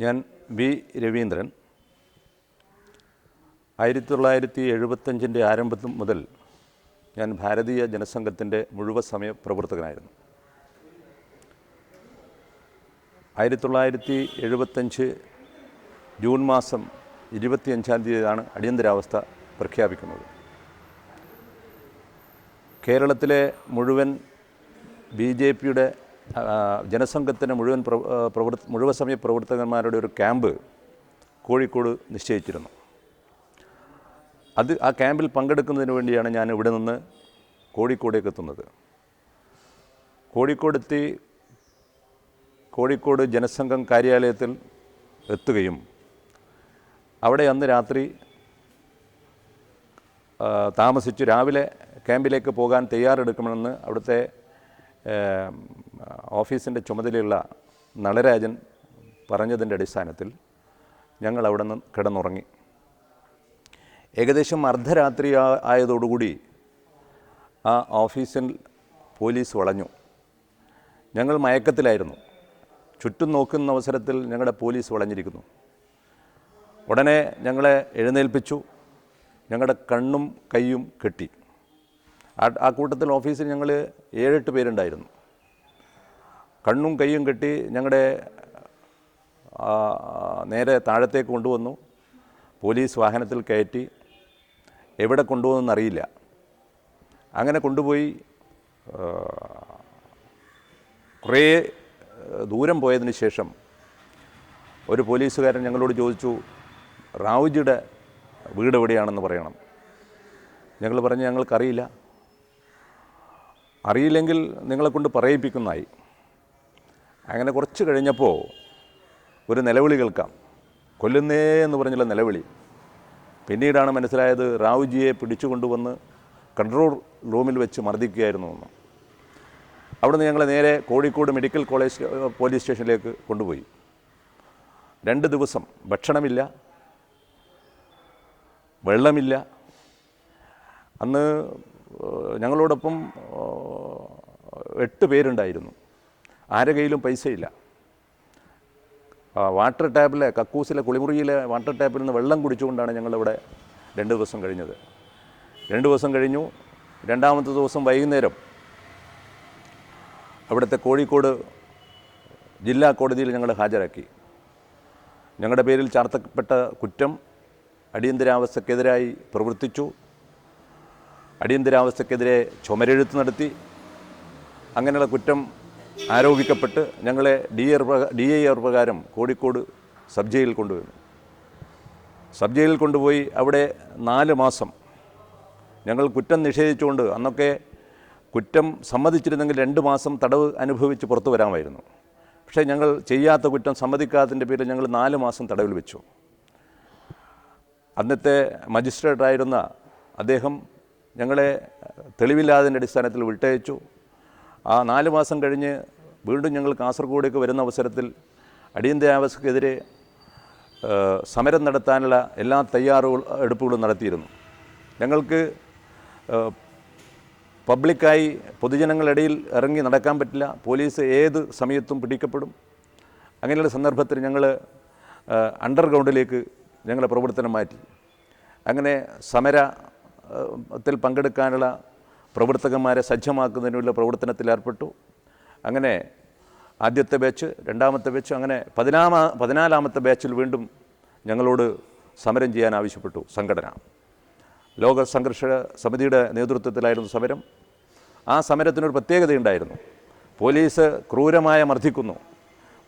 ഞാൻ വി രവീന്ദ്രൻ. ആയിരത്തി തൊള്ളായിരത്തി എഴുപത്തഞ്ചിന്റെ ആരംഭം മുതൽ ഞാൻ ഭാരതീയ ജനസംഘത്തിന്റെ മുഴുവൻ സമയ പ്രവർത്തകനായിരുന്നു. ആയിരത്തി തൊള്ളായിരത്തി എഴുപത്തഞ്ച് ജൂൺ മാസം ഇരുപത്തിയഞ്ചാം തീയതിയാണ് അടിയന്തരാവസ്ഥ പ്രഖ്യാപിക്കുന്നത്. കേരളത്തിലെ മുഴുവൻ ബി ജെ പിയുടെ ജനസംഘത്തിന്റെ മുഴുവൻ പ്രവ പ്രവർത്ത മുഴുവൻ സമയ പ്രവർത്തകന്മാരുടെ ഒരു ക്യാമ്പ് കോഴിക്കോട് നിശ്ചയിച്ചിരുന്നു. അത് ആ ക്യാമ്പിൽ പങ്കെടുക്കുന്നതിന് വേണ്ടിയാണ് ഞാൻ ഇവിടെ നിന്ന് കോഴിക്കോടേക്ക് എത്തുന്നത്. കോഴിക്കോടെത്തി കോഴിക്കോട് ജനസംഘം കാര്യാലയത്തിൽ എത്തുകയും അവിടെ അന്ന് രാത്രി താമസിച്ചു. രാവിലെ ക്യാമ്പിലേക്ക് പോകാൻ തയ്യാറെടുക്കണമെന്ന് അവിടുത്തെ ഓഫീസിന്റെ ചുമതലയുള്ള നളരാജൻ പറഞ്ഞതിന്റെ അടിസ്ഥാനത്തിൽ ഞങ്ങൾ അവിടെ നിന്ന് കിടന്നുറങ്ങി. ഏകദേശം അർദ്ധരാത്രി ആയതോടുകൂടി ആ ഓഫീസിൽ പോലീസ് വളഞ്ഞു. ഞങ്ങൾ മയക്കത്തിലായിരുന്നു. ചുറ്റും നോക്കുന്ന അവസരത്തിൽ ഞങ്ങളുടെ പോലീസ് വളഞ്ഞിരിക്കുന്നു. ഉടനെ ഞങ്ങളെ എഴുന്നേൽപ്പിച്ചു. ഞങ്ങളുടെ കണ്ണും കൈയും കെട്ടി. ആ കൂട്ടത്തിൽ ഓഫീസിൽ ഞങ്ങൾ ഏഴെട്ട് പേരുണ്ടായിരുന്നു. കണ്ണും കൈയും കെട്ടി ഞങ്ങളുടെ നേരെ താഴത്തേക്ക് കൊണ്ടുവന്നു. പോലീസ് വാഹനത്തിൽ കയറ്റി. എവിടെ കൊണ്ടുപോകുന്നറിയില്ല അങ്ങനെ കൊണ്ടുപോയി കുറേ ദൂരം പോയതിന് ശേഷം ഒരു പോലീസുകാരൻ ഞങ്ങളോട് ചോദിച്ചു റാവുജിയുടെ വീട് എവിടെയാണെന്ന് പറയണം. ഞങ്ങൾ പറഞ്ഞു ഞങ്ങൾക്കറിയില്ല. അറിയില്ലെങ്കിൽ നിങ്ങളെക്കൊണ്ട് പറയിപ്പിക്കുന്നതായി. അങ്ങനെ കുറച്ച് കഴിഞ്ഞപ്പോൾ ഒരു നിലവിളി കേൾക്കാം. കൊല്ലുന്നേ എന്ന് പറഞ്ഞുള്ള നിലവിളി. പിന്നീടാണ് മനസ്സിലായത് റാവുജിയെ പിടിച്ചുകൊണ്ടുവന്ന് കൺട്രോൾ റൂമിൽ വെച്ച് മർദ്ദിക്കുകയായിരുന്നു എന്ന്. അവിടുന്ന് ഞങ്ങൾ നേരെ കോഴിക്കോട് മെഡിക്കൽ കോളേജ് പോലീസ് സ്റ്റേഷനിലേക്ക് കൊണ്ടുപോയി. രണ്ട് ദിവസം ഭക്ഷണമില്ല വെള്ളമില്ല. അന്ന് ഞങ്ങളോടൊപ്പം എട്ട് പേരുണ്ടായിരുന്നു. ആരെ കയ്യിലും പൈസയില്ല. വാട്ടർ ടാപ്പിലെ കക്കൂസിലെ കുളിമുറിയിലെ വാട്ടർ ടാപ്പിൽ നിന്ന് വെള്ളം കുടിച്ചുകൊണ്ടാണ് ഞങ്ങളിവിടെ രണ്ട് ദിവസം കഴിഞ്ഞത്. രണ്ട് ദിവസം കഴിഞ്ഞു. രണ്ടാമത്തെ ദിവസം വൈകുന്നേരം അവിടുത്തെ കോഴിക്കോട് ജില്ലാ കോടതിയിൽ ഞങ്ങൾ ഹാജരാക്കി. ഞങ്ങളുടെ പേരിൽ ചാർത്തപ്പെട്ട കുറ്റം അടിയന്തരാവസ്ഥക്കെതിരായി പ്രവർത്തിച്ചു. അടിയന്തരാവസ്ഥക്കെതിരെ ചുമരെഴുത്ത് നടത്തി. അങ്ങനെയുള്ള കുറ്റം ആരോപിക്കപ്പെട്ട് ഞങ്ങളെ D R D I R പ്രകാരം കോഴിക്കോട് സബ് ജയിലിൽ കൊണ്ടുവന്നു. സബ് ജയിലിൽ കൊണ്ടുപോയി അവിടെ നാല് മാസം ഞങ്ങൾ കുറ്റം നിഷേധിച്ചുകൊണ്ട് അന്നൊക്കെ കുറ്റം സമ്മതിച്ചിരുന്നെങ്കിൽ രണ്ട് മാസം തടവ് അനുഭവിച്ച് പുറത്തു വരാമായിരുന്നു. പക്ഷേ ഞങ്ങൾ ചെയ്യാത്ത കുറ്റം സമ്മതിക്കാത്തതിന്റെ പേരിൽ ഞങ്ങൾ നാല് മാസം തടവിൽ വെച്ചു. അന്നത്തെ മജിസ്ട്രേറ്റായിരുന്ന അദ്ദേഹം ഞങ്ങളെ തെളിവില്ലാതിന്റെ അടിസ്ഥാനത്തിൽ വിട്ടയച്ചു. ആ നാല് മാസം കഴിഞ്ഞ് വീണ്ടും ഞങ്ങൾ കാസർഗോഡേക്ക് വരുന്ന അവസരത്തിൽ അടിയന്തരാവസ്ഥക്കെതിരെ സമരം നടത്താനുള്ള എല്ലാ തയ്യാറുകൾ എടുപ്പുകളും നടത്തിയിരുന്നു. ഞങ്ങൾക്ക് പബ്ലിക്കായി പൊതുജനങ്ങളിടയിൽ ഇറങ്ങി നടക്കാൻ പറ്റില്ല. പോലീസ് ഏത് സമയത്തും പിടിക്കപ്പെടും. അങ്ങനെയുള്ള സന്ദർഭത്തിൽ ഞങ്ങൾ അണ്ടർഗ്രൗണ്ടിലേക്ക് ഞങ്ങളുടെ പ്രവർത്തനം മാറ്റി. അങ്ങനെ സമരത്തിൽ ത്തിൽ പങ്കെടുക്കാനുള്ള പ്രവർത്തകന്മാരെ സജ്ജമാക്കുന്നതിനുള്ള പ്രവർത്തനത്തിൽ ഏർപ്പെട്ടു. അങ്ങനെ ആദ്യത്തെ ബാച്ച് രണ്ടാമത്തെ ബാച്ച് അങ്ങനെ പതിനാമ പതിനാലാമത്തെ ബാച്ചിൽ വീണ്ടും ഞങ്ങളോട് സമരം ചെയ്യാൻ ആവശ്യപ്പെട്ടു സംഘടന. ലോക സംഘർഷ സമിതിയുടെ നേതൃത്വത്തിലായിരുന്നു സമരം. ആ സമരത്തിനൊരു പ്രത്യേകതയുണ്ടായിരുന്നു പോലീസ് ക്രൂരമായ മർദ്ദിക്കുന്നു.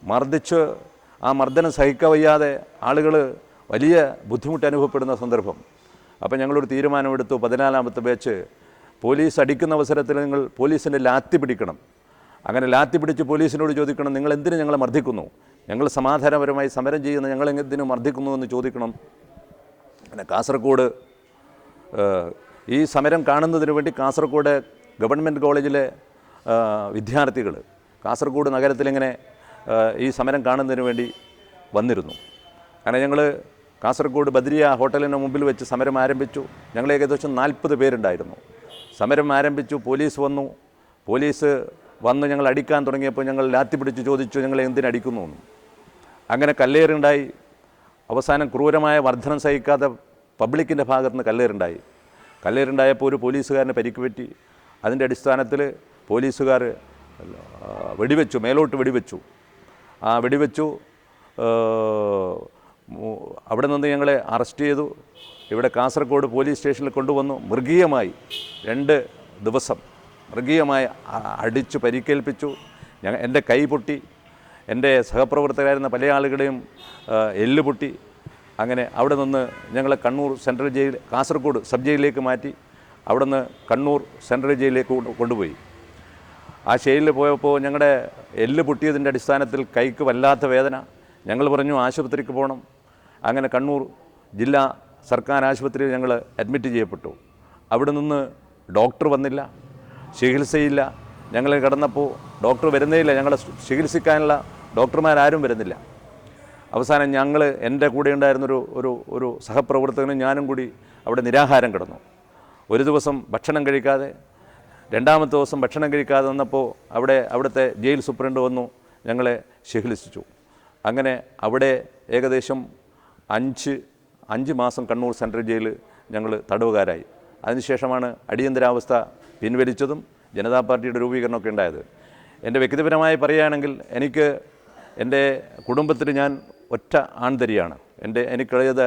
മർദ്ദിച്ച് ആ മർദ്ദനം സഹിക്കവയ്യാതെ ആളുകൾ വലിയ ബുദ്ധിമുട്ട് അനുഭവപ്പെടുന്ന സന്ദർഭം. അപ്പോൾ ഞങ്ങളൊരു തീരുമാനമെടുത്തു. പതിനാലാമത്തെ ബാച്ച് പോലീസ് അടിക്കുന്ന അവസരത്തിൽ നിങ്ങൾ പോലീസിന്റെ ലാത്തി പിടിക്കണം. അങ്ങനെ ലാത്തി പിടിച്ച് പോലീസിനോട് ചോദിക്കണം നിങ്ങൾ എന്തിനു ഞങ്ങളെ മർദ്ദിക്കുന്നു? ഞങ്ങൾ സമാധാനപരമായി സമരം ചെയ്യുന്ന ഞങ്ങൾ എന്തിനു മർദ്ദിക്കുന്നു എന്ന് ചോദിക്കണം. അങ്ങനെ കാസർഗോഡ് ഈ സമരം കാണുന്നതിന് വേണ്ടി കാസർഗോഡ് ഗവൺമെന്റ് കോളേജിലെ വിദ്യാർത്ഥികൾ കാസർഗോഡ് നഗരത്തിലിങ്ങനെ ഈ സമരം കാണുന്നതിന് വേണ്ടി വന്നിരുന്നു. അങ്ങനെ ഞങ്ങൾ കാസർഗോഡ് ബദ്രിയ ഹോട്ടലിന് മുമ്പിൽ വെച്ച് സമരം ആരംഭിച്ചു. ഞങ്ങൾ ഏകദേശം നാൽപ്പത് പേരുണ്ടായിരുന്നു. സമരം ആരംഭിച്ചു പോലീസ് വന്നു. പോലീസ് വന്ന് ഞങ്ങൾ അടിക്കാൻ തുടങ്ങിയപ്പോൾ ഞങ്ങൾ ലാത്തി പിടിച്ച് ചോദിച്ചു ഞങ്ങൾ എന്തിനടിക്കുന്നു എന്ന്. അങ്ങനെ കല്ലേറുണ്ടായി. അവസാനം ക്രൂരമായ വർധനം സഹിക്കാതെ പബ്ലിക്കിന്റെ ഭാഗത്ത് നിന്ന് കല്ലേറുണ്ടായി. കല്ലേറുണ്ടായപ്പോൾ ഒരു പോലീസുകാരനെ പരിക്ക് പറ്റി അതിന്റെ അടിസ്ഥാനത്തിൽ പോലീസുകാർ വെടിവെച്ചു മേലോട്ട് വെടിവെച്ചു. ആ വെടിവെച്ചു അവിടെ നിന്ന് ഞങ്ങളെ അറസ്റ്റ് ചെയ്തു. ഇവിടെ കാസർഗോഡ് പോലീസ് സ്റ്റേഷനിൽ കൊണ്ടുവന്നു. മൃഗീയമായി. രണ്ട് ദിവസം മൃഗീയമായി അടിച്ചു പരിക്കേൽപ്പിച്ചു. ഞങ്ങൾ എന്റെ കൈ പൊട്ടി. എന്റെ സഹപ്രവർത്തകരായിരുന്ന പല ആളുകളെയും എല്ല് പൊട്ടി. അങ്ങനെ അവിടെ നിന്ന് ഞങ്ങളെ Kannur central jail Kasaragod sub ജയിലിലേക്ക് മാറ്റി. അവിടെ നിന്ന് കണ്ണൂർ സെൻട്രൽ ജയിലിലേക്ക് കൊണ്ടുപോയി. ആ ജയിലിൽ പോയപ്പോൾ ഞങ്ങളുടെ എല്ല് പൊട്ടിയതിന്റെ അടിസ്ഥാനത്തിൽ കൈക്ക് വല്ലാത്ത വേദന. ഞങ്ങൾ പറഞ്ഞു ആശുപത്രിക്ക് പോകണം. അങ്ങനെ കണ്ണൂർ ജില്ലാ സർക്കാർ ആശുപത്രിയിൽ ഞങ്ങൾ അഡ്മിറ്റ് ചെയ്യപ്പെട്ടു. അവിടെ നിന്ന് ഡോക്ടർ വന്നില്ല ചികിത്സയില്ല. ഞങ്ങൾ കിടന്നപ്പോൾ ഡോക്ടർ വരുന്നേയില്ല. ഞങ്ങളെ ചികിത്സിക്കാനുള്ള ഡോക്ടർമാരാരും വരുന്നില്ല. അവസാനം ഞങ്ങൾ എന്റെ കൂടെ ഉണ്ടായിരുന്നൊരു ഒരു ഒരു സഹപ്രവർത്തകനും ഞാനും കൂടി അവിടെ നിരാഹാരം കിടന്നു. ഒരു ദിവസം ഭക്ഷണം കഴിക്കാതെ രണ്ടാമത്തെ ദിവസം ഭക്ഷണം കഴിക്കാതെ വന്നപ്പോൾ അവിടെ അവിടുത്തെ ജയിൽ സൂപ്രണ്ട് വന്നു ഞങ്ങളെ ചികിത്സിച്ചു അങ്ങനെ അവിടെ ഏകദേശം അഞ്ച് അഞ്ച് മാസം കണ്ണൂർ സെൻട്രൽ ജയിൽ ഞങ്ങൾ തടവുകാരായി. അതിനുശേഷമാണ് അടിയന്തരാവസ്ഥ പിൻവലിച്ചതും ജനതാ പാർട്ടിയുടെ രൂപീകരണമൊക്കെ ഉണ്ടായത്. എന്റെ വ്യക്തിപരമായി പറയുകയാണെങ്കിൽ എനിക്ക് എന്റെ കുടുംബത്തിൽ ഞാൻ ഒറ്റ ആൺതരിയാണ്. എന്റെ എനിക്കുള്ളത്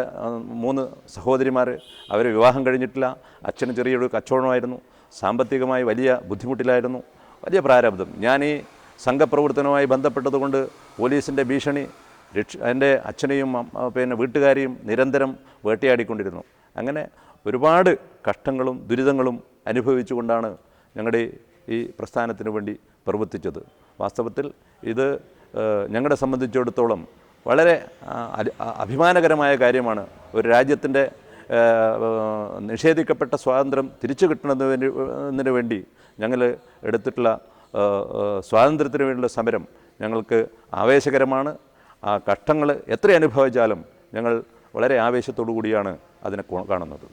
മൂന്ന് സഹോദരിമാർ അവർ വിവാഹം കഴിഞ്ഞിട്ടില്ല. അച്ഛന് ചെറിയൊരു കച്ചവടമായിരുന്നു. സാമ്പത്തികമായി വലിയ ബുദ്ധിമുട്ടിലായിരുന്നു. വലിയ പ്രാരബ്ധം ഞാൻ ഈ സംഘപ്രവർത്തനവുമായി ബന്ധപ്പെട്ടതുകൊണ്ട് പോലീസിന്റെ ഭീഷണി രക്ഷ എന്റെ അച്ഛനെയും പിന്നെ വീട്ടുകാരെയും നിരന്തരം വേട്ടയാടിക്കൊണ്ടിരുന്നു. അങ്ങനെ ഒരുപാട് കഷ്ടങ്ങളും ദുരിതങ്ങളും അനുഭവിച്ചുകൊണ്ടാണ് ഞങ്ങളുടെ ഈ പ്രസ്ഥാനത്തിന് വേണ്ടി പ്രവർത്തിച്ചത്. വാസ്തവത്തിൽ ഇത് ഞങ്ങളെ സംബന്ധിച്ചിടത്തോളം വളരെ അഭിമാനകരമായ കാര്യമാണ്. ഒരു രാജ്യത്തിന്റെ നിഷേധിക്കപ്പെട്ട സ്വാതന്ത്ര്യം തിരിച്ചു കിട്ടുന്നതിന് വേണ്ടി ഞങ്ങൾ എടുത്തിട്ടുള്ള സ്വാതന്ത്ര്യത്തിന് വേണ്ടിയുള്ള സമരം ഞങ്ങൾക്ക് ആവേശകരമാണ്. ആ കഷ്ടങ്ങൾ എത്ര അനുഭവിച്ചാലും ഞങ്ങൾ വളരെ ആവേശത്തോടു കൂടിയാണ് അതിനെ കാണുന്നത്.